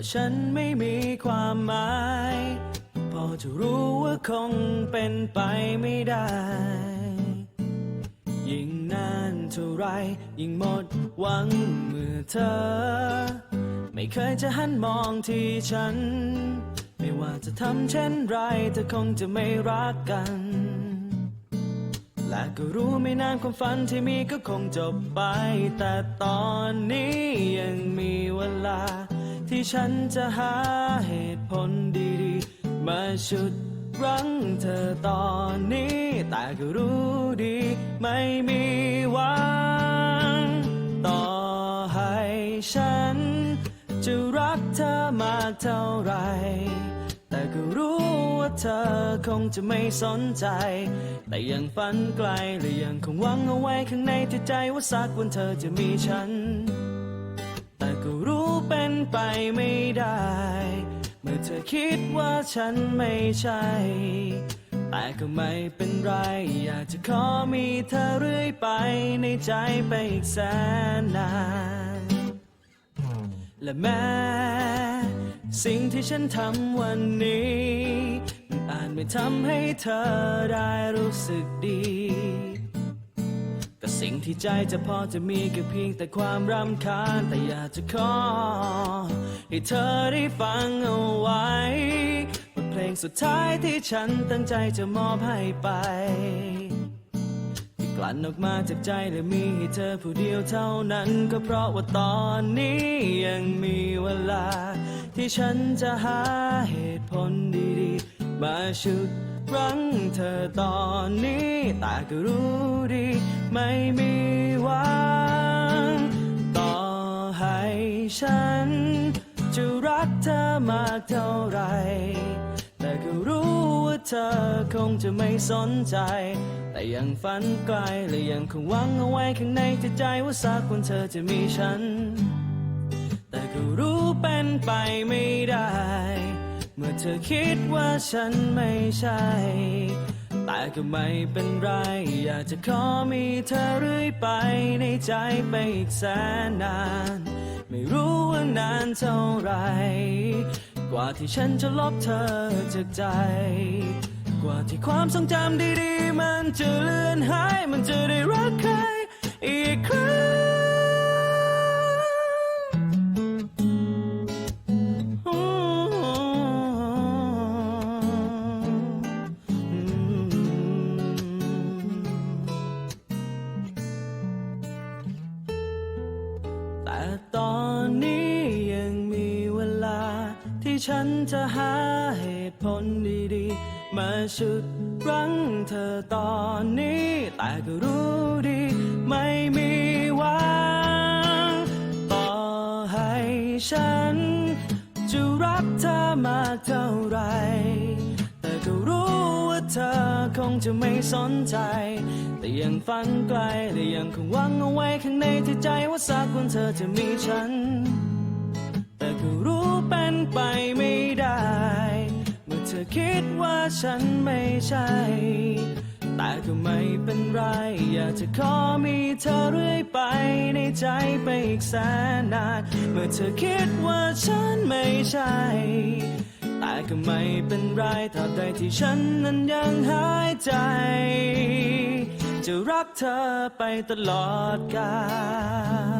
ว่าฉันไม่มีความหมาย พอจะรู้ว่าคงเป็นไปไม่ได้ ยิ่งนานเท่าไร ยิ่งหมดหวังเมื่อเธอ ไม่เคยจะหันมองที่ฉัน ไม่ว่าจะทำเช่นไรเธอคงจะไม่รักกัน และก็รู้ไม่นานความฝันที่มีก็คงจบไป แต่ตอนนี้ยังมีเวลา ที่ฉันจะหาเหตุผลดีๆ มาชุดรั้งเธอตอนนี้ แต่ก็รู้ดีไม่มีหวัง ต่อให้ฉัน จะรักเธอมากเท่าไร แต่ก็รู้ว่าเธอคงจะไม่สนใจ แต่ยังฝันไกลและยังคงหวังเอาไว้ข้างในที่ใจว่าสักวันเธอจะมีฉันแต่ก็รู้เป็น ไปไม่ได้ เมื่อเธอคิดว่าฉันไม่ใช่ แต่ก็ไม่เป็นไร อยากจะขอมีเธอเรื่อยไปในใจไปอีกแสนนาน และแม้สิ่งที่ฉันทำวันนี้ มันอาจไม่ทำให้เธอได้รู้สึกดี แต่สิ่งที่ใจจะพอจะมีก็เพียงแต่ความรำคาญ แต่อยากจะขอ ให้เธอได้ฟังเอาไว้บทเพลงสุดท้ายที่ฉันตั้งใจจะมอบให้ไป ที่กลั่นออกมาจากใจและมีให้เธอผู้เดียวเท่านั้น ก็เพราะว่าตอนนี้ยังมีเวลา ที่ฉันจะหาเหตุผลดีๆ มาชุด รั้งเธอตอนนี้แต่ก็รู้ดี ไม่มีหวัง ต่อให้ฉัน จะรักเธอมากเท่าไร แต่ก็รู้ว่าเธอคงจะไม่สนใจ แต่ยังฝันไกลและยังคงหวังเอาไว้ข้างในใจว่าสักวันเธอจะมีฉัน แต่ก็รู้เป็นไปไม่ได้ อเธอคิดว่าฉันไม่ใช่ แต่ก็ไม่เป็นไร อยากจะขอมีเธอเรื่อยไปในใจไปอีกแสนนาน ไม่รู้ว่านานเท่าไร กว่าที่ฉันจะลบเธอจากใจ กว่าที่ความทรงจำดีๆ มันจะเลือนหาย มันจะได้รักใครอีกครั้ง แต่ตอนนี้ยังมีเวลา ที่ฉันจะหาเหตุผลดีๆ มาชุดรั้งเธอตอนนี้ แต่ก็รู้ดีไม่มีหวังต่อให้ฉัน จะรักเธอมากเท่าไหร่ เธอคงจะไม่สนใจ แต่ยังฝันไกลและยังคงหวังเอาไว้ข้างในที่ใจว่าสักวันเธอจะมีฉัน แต่ก็รู้เป็นไปไม่ได้ เมื่อเธอคิดว่าฉันไม่ใช่ แต่ก็ไม่เป็นไร อยากจะขอมีเธอเรื่อยไปในใจไปอีกแสนนาน เมื่อเธอคิดว่าฉันไม่ใช่ แต่ก็ไม่เป็นไรถ้าใดที่ฉันนั้นยังหายใจ จะรักเธอไปตลอดกาล